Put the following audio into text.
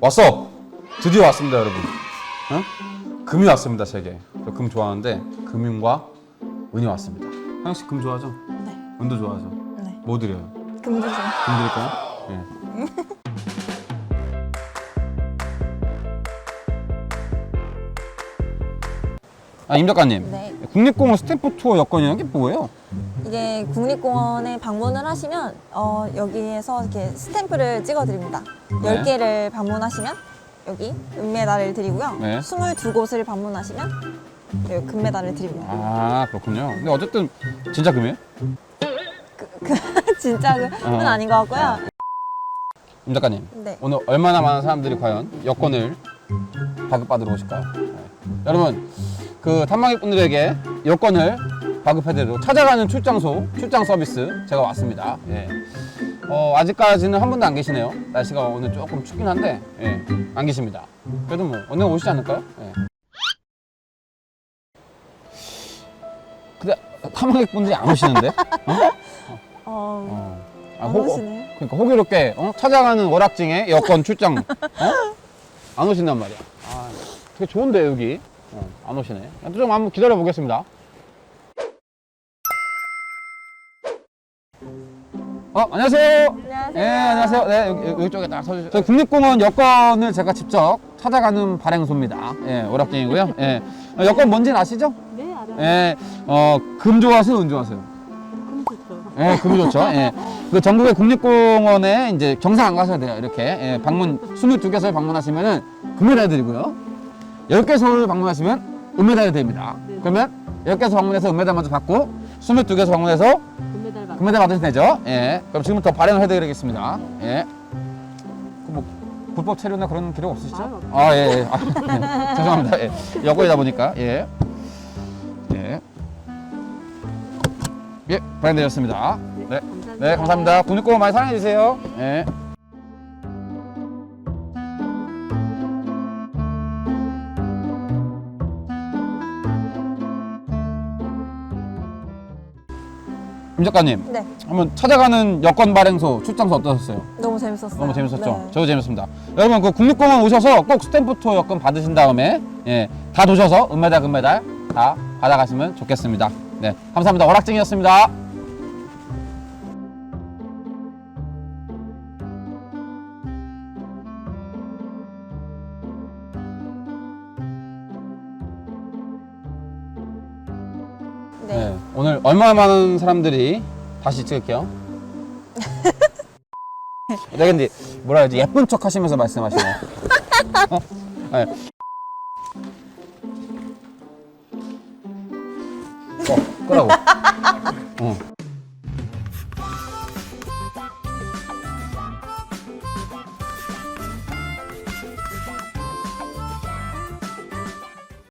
왔어. 드디어 왔습니다, 여러분. 어? 금이 왔습니다, 제게. 저 금 좋아하는데 금융과 은이 왔습니다. 하영 씨 금 좋아하죠? 네. 은도 좋아하죠? 네. 뭐 드려요? 금주죠. 금 드릴까요? 예. 아, 임 작가님. 네. 국립공원 스탬프 투어 여권이라는 게 뭐예요? 이게 국립공원에 방문을 하시면 어, 여기에서 이렇게 스탬프를 찍어드립니다. 네. 10개를 방문하시면 여기 은메달을 드리고요. 네. 22곳을 방문하시면 여기 금메달을 드립니다. 아, 그렇군요. 근데 어쨌든 진짜 금이에요? 진짜 그건 어. 아닌 것 같고요. 임 작가님. 네. 오늘 얼마나 많은 사람들이 과연 여권을 발급받으러 오실까요? 네. 여러분, 그 탐방객분들에게 여권을 발급해드리고 찾아가는 출장소, 출장 서비스 제가 왔습니다. 예. 어, 아직까지는 한 분도 안 계시네요. 날씨가 오늘 조금 춥긴 한데, 예, 안 계십니다. 그래도 뭐, 오늘 오시지 않을까요? 예. 근데 탐방객분들이 안 오시는데? 어? 어, 어. 아, 안 호- 오시네요. 그러니까 호기롭게 어? 찾아가는 월악증에 여권 출장 어? 안 오신단 말이야. 아, 되게 좋은데 여기 어, 안 오시네. 좀 한번 기다려 보겠습니다. 어 안녕하세요. 안녕하세요. 네 안녕하세요. 네 여기, 여기 쪽에 딱 서주세요. 저희 국립공원 여권을 제가 직접 찾아가는 발행소입니다. 예 월악증이고요. 예 어, 여권 뭔지는 아시죠? 네, 알아요. 예, 어, 금 좋아하세요, 은 좋아하세요? 금 좋죠. 예, 금이 좋죠. 예. 그 전국의 국립공원에 이제 경상 안 가셔야 돼요. 이렇게. 예, 방문, 22개소를 방문하시면은 금메달 드리고요. 10개소를 방문하시면 은메달이 됩니다. 네. 그러면 10개소 방문해서 은메달 먼저 받고 22개소 방문해서 금메달 받 받으시면 되죠. 예. 그럼 지금부터 발행을 해드리겠습니다. 예. 그 뭐, 불법 체류나 그런 기록 없으시죠? 아, 예, 예. 아, 예. 죄송합니다. 예. 여권이다 보니까. 예. 예. 예, 발행되었습니다. 네. 네, 감사합니다. 국립공원 많이 사랑해주세요. 네. 임 작가님, 네. 한번 찾아가는 여권 발행소 출장소 어떠셨어요? 너무 재밌었어요. 너무 재밌었죠? 네. 저도 재밌습니다. 여러분, 그 국립공원 오셔서 꼭 스탬프 투어 여권 받으신 다음에, 예, 다 도셔서 은메달, 금메달 다 받아가시면 좋겠습니다. 네, 감사합니다. 월악증이었습니다. 네. 네, 오늘 얼마나 많은 사람들이 다시 찍을게요. 네, 근데 뭐라 해야지 예쁜 척 하시면서 말씀하시네요. 어? 네. 어, 끄라고.